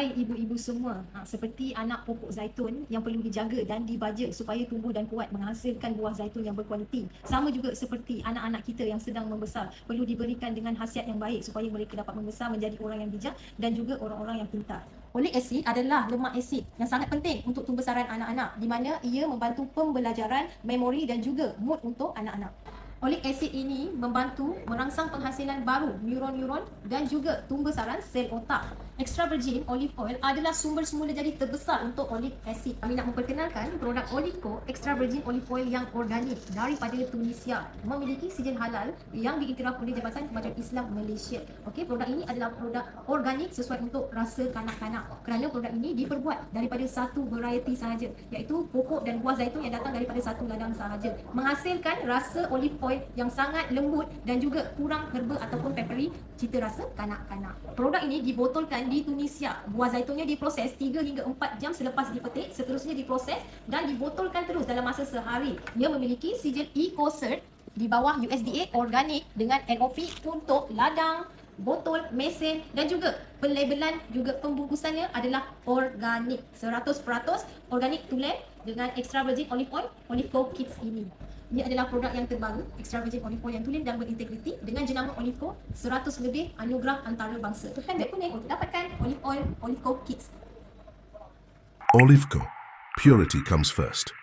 Hai ibu-ibu semua, ha, seperti anak pokok zaitun yang perlu dijaga dan dibaja supaya tumbuh dan kuat menghasilkan buah zaitun yang berkualiti. Sama juga seperti anak-anak kita yang sedang membesar, perlu diberikan dengan khasiat yang baik supaya mereka dapat membesar menjadi orang yang bijak dan juga orang-orang yang pintar. Oleic acid adalah lemak asid yang sangat penting untuk pembesaran anak-anak di mana ia membantu pembelajaran, memori dan juga mood untuk anak-anak. Oleic acid ini membantu merangsang penghasilan baru neuron-neuron dan juga pembesaran sel otak. Extra virgin olive oil adalah sumber semula jadi terbesar untuk oleic acid. Kami nak memperkenalkan produk Oliveco extra virgin olive oil yang organik daripada Tunisia. Memiliki sijen halal yang diiktiraf oleh Jabatan Kemajuan Islam Malaysia. Okey, produk ini adalah produk organik sesuai untuk rasa kanak-kanak. Kerana produk ini diperbuat daripada satu variety sahaja iaitu pokok dan buah zaitun yang datang daripada satu ladang sahaja. Menghasilkan rasa olive oil yang sangat lembut dan juga kurang herba ataupun peppery cita rasa kanak-kanak. Produk ini dibotolkan di Tunisia. Buah zaitunnya diproses 3 hingga 4 jam selepas dipetik, seterusnya diproses dan dibotolkan terus dalam masa sehari. Ia memiliki sijil EcoCert di bawah USDA organik dengan NOP untuk ladang, botol, mesin dan juga pelabelan juga pembungkusannya adalah organik. 100% organik tulen dengan extra virgin olive oil, Oliveco Kids ini. Ini adalah produk yang terbaru, extra virgin olive oil yang tulen dan berintegriti dengan jenama Oliveco 100 lebih anugerah antarabangsa. Tekan beg kuning untuk dapatkan olive oil Oliveco Kids. Oliveco. Purity comes first.